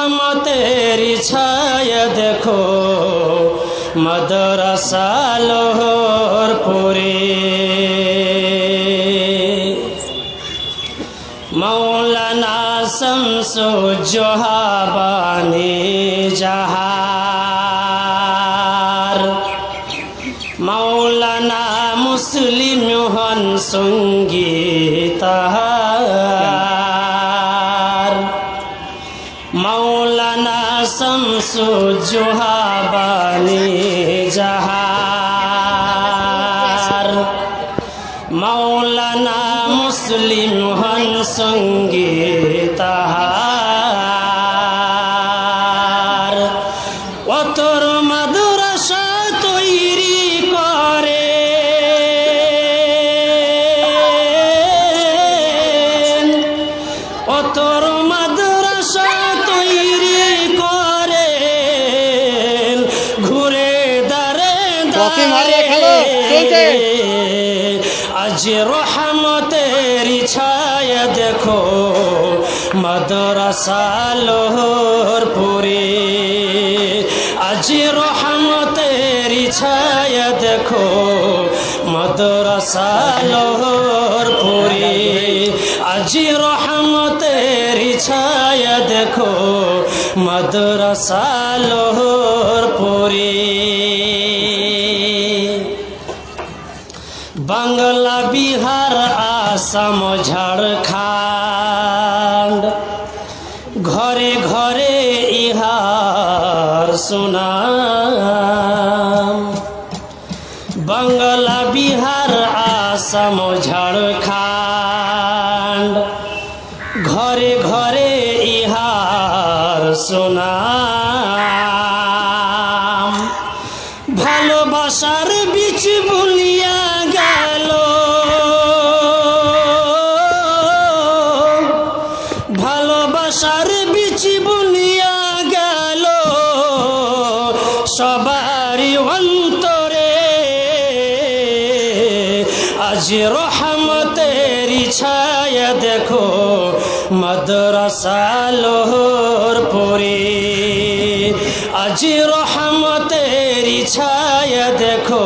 রহমতের ছায়া দেখো মদরসা লোহর পুরে মৌলানা শামসুজ্জোহাবানি জাহার। মৌলানা মুসলিম হন সঙ্গীতার মৌলানা শামসুজ্জোহাবানি জাহার মৌলানা মুসলিম হন সঙ্গীতাহার ট্রফি মারিয়ে খেলো, চলছে। আজ রহমতের ছায়া দেখো মাদ্রাসা লোহর পুরে। আজ রহমতের ছায়া দেখো মাদ্রাসা লোহর পুরে। আজ রহমতের ছায়া দেখো মাদ্রাসা লোহর পুরে। বাংলা, বিহার, আসাম, ঝাড়খণ্ড। ঘরে ঘরে ইহার সুনাম। বাংলা, বিহার, আসাম, ঝাড়খণ্ড। ঘরে ঘরে ইহার সুনাম। ভালোবাসার বীজ বুলিয়া গেল। ভালোবাসার বীজ বুলিয়া গেল। সবারই অন্তরে আজ রহমতের ছায়া দেখো, মাদ্রাসা লোহর পরে। আজ রহমতের ছায়া দেখো।